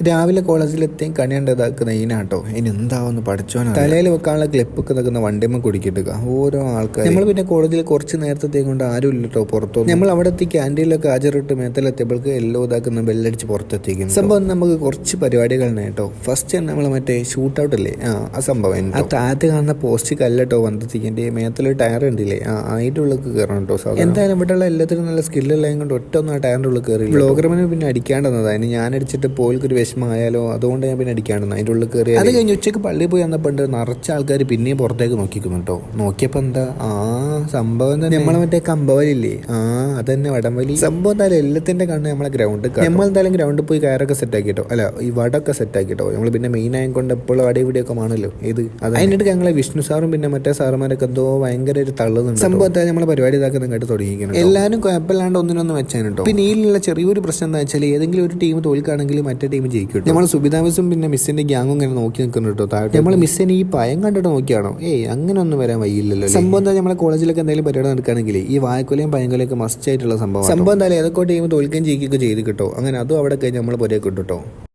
രാവിലെ കോളേജിലെത്തിയും കണിയണ്ട ഇതാക്കുന്ന ഈനാട്ടോ. ഇനി എന്താവുന്ന പഠിച്ചോ തലയിൽ വെക്കാനുള്ള ക്ലിപ്പൊക്കെ നിൽക്കുന്ന വണ്ടിമ്മ കുടിക്കിട്ടുക ഓരോ ആൾക്കാർ നമ്മൾ പിന്നെ കോളേജിൽ കുറച്ച് നേരത്തെ കൊണ്ട് ആരും ഇല്ലട്ടോ പുറത്തു നമ്മൾ അവിടെ എത്തി ക്യാന്റീനിലൊക്കെ ഹാജറിട്ട് മേത്തലെത്തിയപ്പോൾക്ക് എല്ലോ ഇതാക്കുന്ന ബെല്ലടിച്ച് പുറത്തെത്തിക്കും സംഭവം നമുക്ക് കുറച്ച് പരിപാടികളാണ് കേട്ടോ. ഫസ്റ്റ് നമ്മൾ മറ്റേ ഷൂട്ട് ഔട്ട് അല്ലേ ആ ആ സംഭവം ആ താഴത്ത് കാണുന്ന പോസ്റ്റ് കല്ലട്ടോ വന്നെത്തിക്കേണ്ടി മേത്തല ടയർ ഉണ്ടല്ലേ ആ അതിന്റെ ഉള്ളിൽ കയറണം കേട്ടോ എന്തായാലും ഇവിടെയുള്ള എല്ലാത്തിനും നല്ല സ്കില്ലുള്ളതും കൊണ്ട് ഒറ്റ ഒന്നും ആ ടയറിന്റെ ഉള്ളിൽ കയറി ബ്ലോഗർമാനെ പിന്നെ അടിക്കാണ്ടെന്നത് അതിന് ഞാൻ അടിച്ചിട്ട് പോൽക്കൊരു വിഷമമായാലോ അതുകൊണ്ട് ഞാൻ പിന്നെ അടിക്കാണ്ടെന്ന് അതിന്റെ ഉള്ളിൽ കയറി അത് കഴിഞ്ഞ് ഉച്ചയ്ക്ക് പള്ളിയിൽ പോയി വന്നപ്പോൾ നിറച്ച ആൾക്കാർ പിന്നെയും പുറത്തേക്ക് നോക്കിക്കുന്നു കേട്ടോ നോക്കിയപ്പോൾ എന്താ? ആ സംഭവം തന്നെ. നമ്മളെ മറ്റേ കമ്പവലില്ലേ? ആ അതന്നെ വടംവലി. സംഭവം എന്തായാലും എല്ലാത്തിന്റെ കണ്ണ് നമ്മളെ ഗ്രൗണ്ട് നമ്മൾ എന്തായാലും ഗ്രൗണ്ടിൽ പോയി കയറൊക്കെ സെറ്റ് ആക്കിട്ടോ. അല്ല ഈ വടമൊക്കെ സെറ്റ് ആക്കിട്ടോ. നമ്മൾ പിന്നെ മെയിൻ ആയതുകൊണ്ട് എപ്പോഴും അവിടെ ഇവിടെയൊക്കെ ആണല്ലോ ഇത് അത് അതിനിടയ്ക്ക് ഞങ്ങളെ വിഷ്ണു സാറും പിന്നെ മറ്റേ സാറുമാരൊക്കെ എന്തോ ഭയങ്കര ഒരു തള്ളുന്നുണ്ട് സംഭവം എന്തായാലും നമ്മളെ പരിപാടി ഇതാക്കുന്ന കേട്ട് തുടങ്ങിയിരിക്കുന്നു എല്ലാവരും കുഴപ്പമില്ലാണ്ട് ഒന്നിനൊന്നും വെച്ചാൽ കേട്ടോ പിന്നെ ഇതിലുള്ള ചെറിയൊരു പ്രശ്നം എന്താ വെച്ചാൽ ഏതെങ്കിലും ഒരു ടീം തോൽക്കുകയാണെങ്കിൽ മറ്റേ ടീം ജയിക്കും നമ്മൾ സുബിതാമസും പിന്നെ മിസ്സിന്റെ ഗ്യാങ്ങും ഇങ്ങനെ നോക്കി നിൽക്കുന്നു കേട്ടോ താഴെ നമ്മൾ മിസ്സിനെ ഈ പയം കണ്ടിട്ട് നോക്കിയാണോ? ഏയ് അങ്ങനെ ഒന്നും വരാൻ വയ്യില്ലല്ലോ സംഭവം എന്താ നമ്മളെ കോളേജിലൊക്കെ എന്തെങ്കിലും പരിപാടി നടക്കുകയാണെങ്കിൽ ഈ വായക്കൊലയും പയങ്കൊലയും ഒക്കെ മസ്റ്റ് ആയിട്ടുള്ള സംഭവം സംഭവം എന്തായാലും ഏതൊക്കെ ടീം തോൽക്കുകയും ജയിക്കുകയൊക്കെ ചെയ്ത് കിട്ടോ. അങ്ങനെ അതും അവിടെ കഴിഞ്ഞ് നമ്മൾ പുരയൊക്കെ കേട്ടോ.